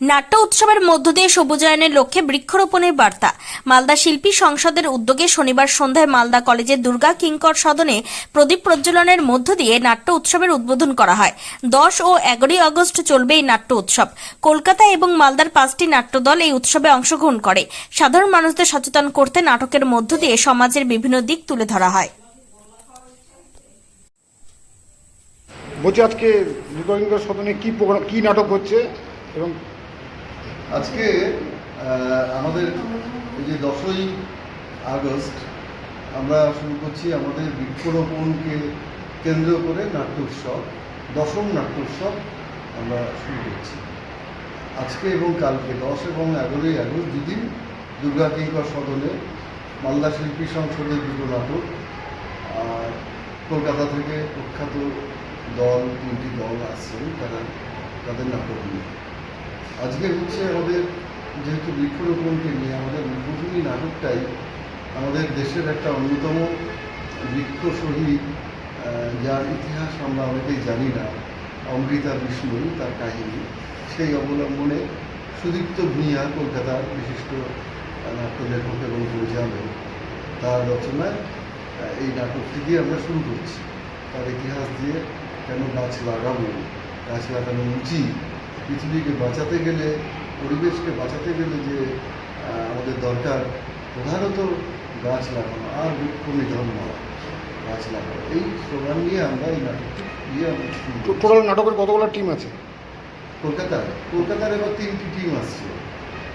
নাট্য উৎসবের মধ্য দিয়ে সবুজায়নের লক্ষ্যে বৃক্ষরোপণের বার্তা। মালদা শিল্পী সংসদের উদ্যোগে শনিবার সন্ধ্যায় মালদা কলেজের দুর্গা কিঙ্কর সদনে প্রদীপ প্রজ্বলনের মধ্য দিয়ে নাট্য উৎসবের উদ্বোধন করা হয়। দশ ও এগারোই আগস্ট চলবে এই নাট্য উৎসব। কলকাতা এবং মালদার পাঁচটি নাট্যদল এই উৎসবে অংশগ্রহণ করে। সাধারণ মানুষদের সচেতন করতে নাটকের মধ্য দিয়ে সমাজের বিভিন্ন দিক তুলে ধরা হয়। আজকে সদনে কি কি নাটক হচ্ছে এবং আজকে আমাদের এই যে দশই আগস্ট, আমরা শুরু করছি আমাদের বৃক্ষরোপণকে কেন্দ্র করে নাট্য উৎসব, দশম নাট্য উৎসব আমরা শুরু করছি। আজকে এবং কালকে, দশ এবং এগারোই আগস্ট দুদিন দুর্গা কিঙ্কর সদনে মালদা শিল্পী সংসদের দুটো নাটক, আর কলকাতা থেকে প্রখ্যাত দল, তিনটি দল আসছেন, তারা তাদের নাটক নিয়ে। আজকে হচ্ছে আমাদের যেহেতু বৃক্ষরোপণকে নিয়ে আমাদের উদ্বোধনী নাটকটাই আমাদের দেশের একটা অন্যতম বৃক্ষ শহীদ যার ইতিহাস আমরা অনেকেই জানি না, অমৃতা বিষ্ণু, তার কাহিনী। সেই অবলম্বনে সুদীপ্ত ভূঁইয়া কলকাতার বিশিষ্ট নাট্যলেখক এবং পরিচালক, তার রচনায় এই নাটকটি দিয়ে আমরা শুরু করছি। তার ইতিহাস দিয়ে কেন গাছ লাগাবো? গাছ লাগানো উচিত পৃথিবীকে বাঁচাতে গেলে পরিবেশকে বাঁচাতে গেলে যে আমাদের দরকার প্রধানত গাছ লাগানো আর বৃক্ষ নিধন নয় গাছ লাগানো। এই স্লোগান নিয়ে আমরা এই নাটকটি দিয়ে আমরা টোটাল নাটকের কতগুলো টিম আছে? কলকাতার কলকাতার এবার তিনটি টিম আসছে।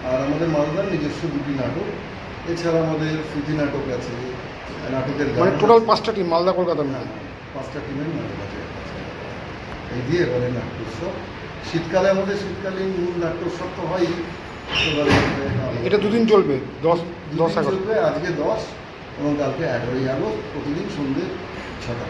আর আমাদের মালদার নিজস্ব দুটি নাটক এছাড়া আমাদের স্মৃতি নাটক আছে নাটকের মানে টোটাল পাঁচটা টিম মালদা কলকাতা না, পাঁচটা টিমের নাটক আছে। এই দিয়ে এবারে উৎসব শীতকালে আমাদের শীতকালীন উৎসব তো এবারে এটা দুদিন চলবে? দশ দশ চলবে আজকে দশ এবং কালকে এগারোই আগস্ট প্রতিদিন সন্ধ্যে ছটা